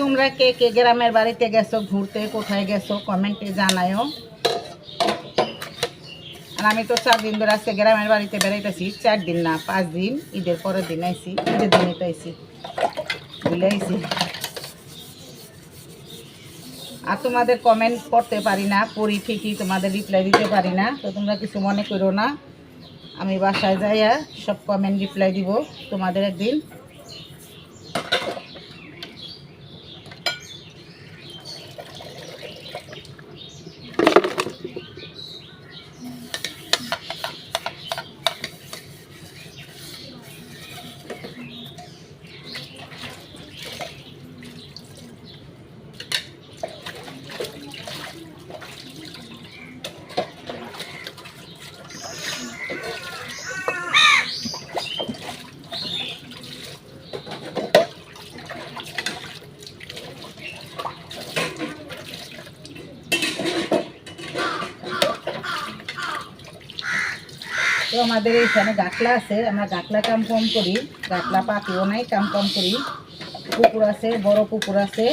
তোমরা কে কে গ্রামের বাড়িতে গেছো, ঘুরতে, কোথায় গেছো কমেন্টে জানায়ও। আর আমি তো চার দিন ধরে আজকে গ্রামের বাড়িতে বেড়াইতেছি, চার দিন না, পাঁচ দিন, ঈদের পরের দিন আইছি, ঈদের দিনই তো আইছি, ভুলে আইছি। আর তোমাদের কমেন্ট করতে পারি না, পড়ি ঠিকই তোমাদের রিপ্লাই দিতে পারি না, তো তোমরা কিছু মনে করো না। আমি বাসায় যাইয়া সব কমেন্ট রিপ্লাই দিব তোমাদের একদিন। আমাদের এইখানে গাকলা আছে, আমরা গাকলা কাম কম করি গাকলা পাতিও নাই, কাম কম করি। পুকুর আছে, বড় পুকুর আছে।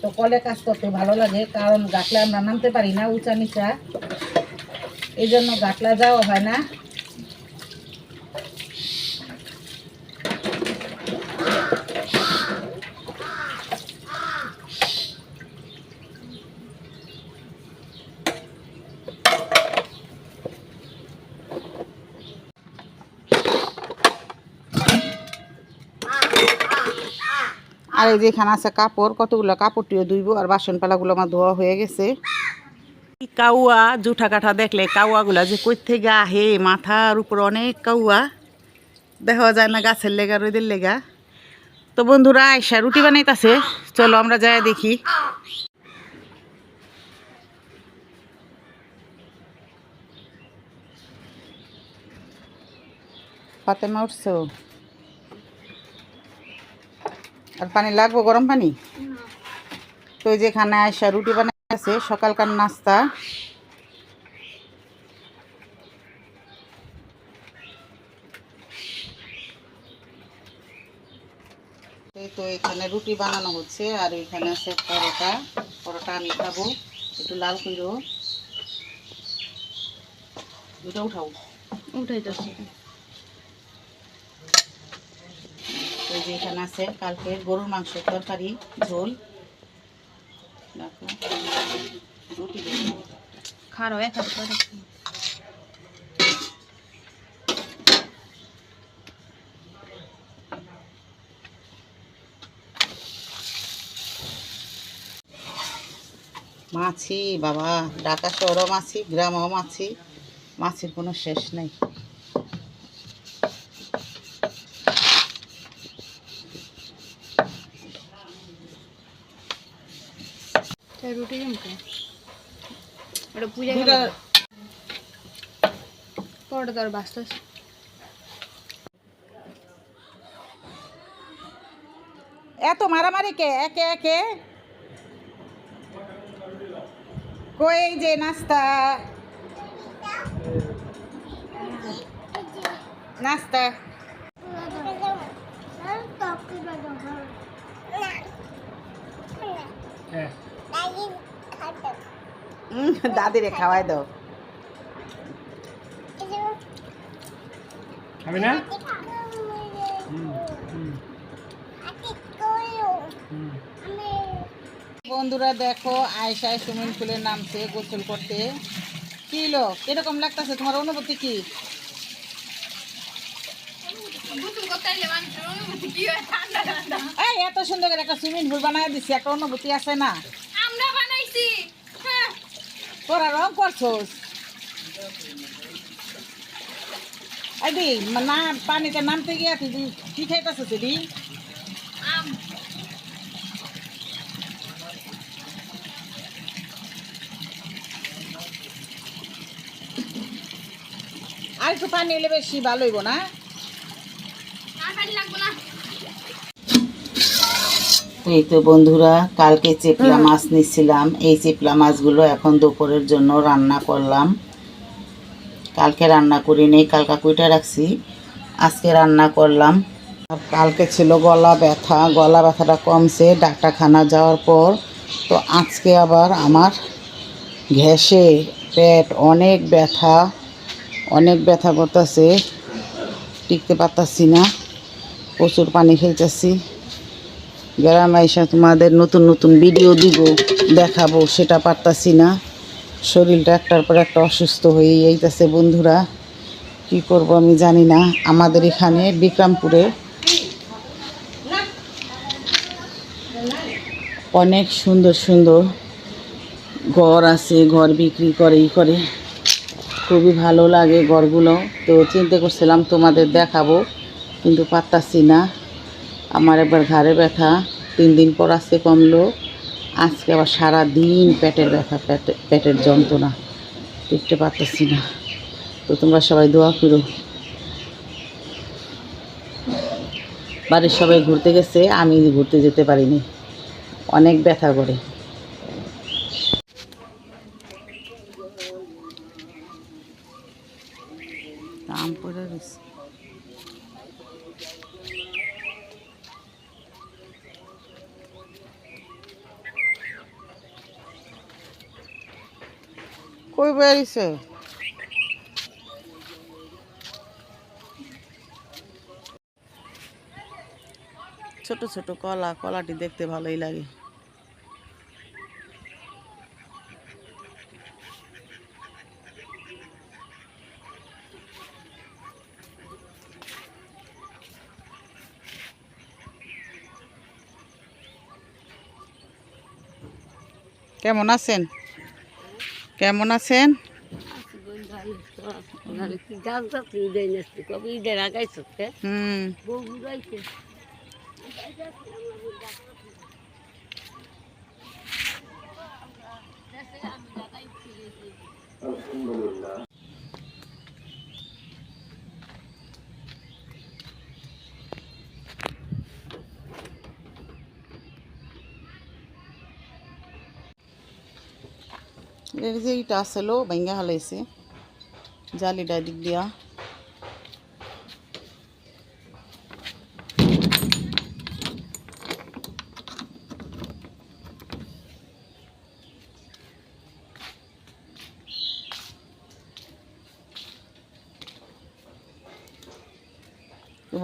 তো কলে কাজ করতে ভালো লাগে, কারণ গাকলা আমরা নামতে পারি না, উঁচা নিচা। এই জন্য গাকলা যাওয়া হয় না। আর এই যে এখানে আছে কাপড় কতগুলো কাপড়টিও ধুইব আর বাসন পালাগুলো আমার ধোয়া হয়ে গেছে। কাউয়া জুঠা কাঠা দেখলে কাউয়াগুলা যে কই থেকে আহে মাথার উপর অনেক কাউয়া। দেখা যায় না গাছের লেগা রোদের লেগা। তো বন্ধুরা আয়সা রুটি বানাইতেছে। চলো আমরা যাই দেখি। ফাতেমা উঠছো আর পানি লাগবো গরম পানি? তো এই যেখানে আয়সা রুটি বানাই আছে সকালকার নাস্তা। এই তো এখানে রুটি বানানো হচ্ছে আর এখানে আছে পরোটা। পরোটা আমি খাব একটু লাল কইরো। দুটো উঠাও। উঠাইতেছি। ওই যে এখানে আছে, কালকে গরুর মাংস তরকারি, ঝোল। রুটি মাছি, বাবা, ঢাকা শহরও মাছি, গ্রামও মাছি। মাছির কোনো শেষ নেই। রুটি জমকে। ওটা পূজা পরোটা তোর বাঁচতেছে এত মারামারি কে? একে একে। কই যে নাস্তা? নাস্তা। উম, দাদিরে খাওয়াই দাও। খাবি না? বন্ধুরা দেখো আয়সায় সুইমিং পুলে নামছে গোসল করতে। কি লো এরকম লাগতেছে? তোমার অনুভূতি কি? এত সুন্দর করে একটা সুইমিং পুল বানায় দিচ্ছি একটা অনুভূতি আছে না? তোরা রং করছোস? আদি না পানিতে নামতে গিয়া তুই কি খাইতেছিস দিদি আর একটু পানি এলে বেশি ভালো হইব না আর পানি লাগবো না এই তো বন্ধুরা কালকে চেপলা মাছ নিচ্ছিলাম। এই চেপলা মাছগুলো এখন দুপুরের জন্য রান্না করলাম। কালকে রান্না করি নেই কালকা কুইটা রাখছি। আজকে রান্না করলাম। আর কালকে ছিল গলা ব্যথা। গলা ব্যথাটা কমছে ডাক্তারখানা যাওয়ার পর। তো আজকে আবার আমার ঘেঁষে পেট অনেক ব্যথা অনেক ব্যথা করতেছে। টিকতে পারতাছি না। প্রচুর পানি খেলতেছি। গ্রামে এসে তোমাদের নতুন নতুন ভিডিও দিব, দেখাবো, সেটা পারতাছি না। শরীরটা একটার পর একটা অসুস্থ হয়ে যাইতেছে বন্ধুরা। কি করব আমি জানি না। আমাদের এখানে বিক্রমপুরে অনেক সুন্দর সুন্দর ঘর আছে, ঘর বিক্রি করে, ই করে। খুবই ভালো লাগে ঘরগুলো। তো চিন্তা করছিলাম তোমাদের দেখাবো, কিন্তু পারতাছি না। আমার একবার ঘাড়ে ব্যথা, তিন দিন পর আসতে কমলো। আজকে আবার সারা দিন পেটের ব্যথা, পেটে, পেটের যন্ত্রণা। টিকতে পারতেছি না। তো তোমরা সবাই দোয়া ফিরো বাড়ির সবাই ঘুরতে গেছে, আমি ঘুরতে যেতে পারিনি। অনেক ব্যথা করে দাম পড়ে গেছে কই বেরিয়েছে ছোট ছোট কলা কলাটি দেখতে ভালোই লাগে। কেমন আছেন? কেমন আছেন? হুম। এর যে ইটা আসলো ভাঙ্গা হালাইছে। জালিটা দিক দিয়া।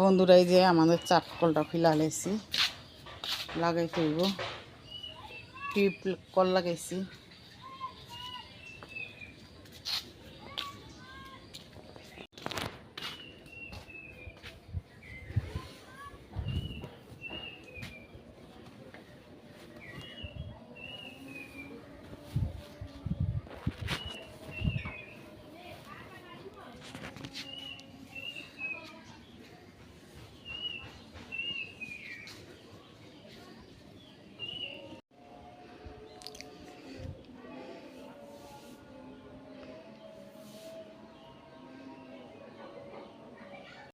বন্ধুরা, এই যে আমাদের চাটকলটা ফিলা লাইছি লাগাইতে হইব টিপ কল লাগাইছি।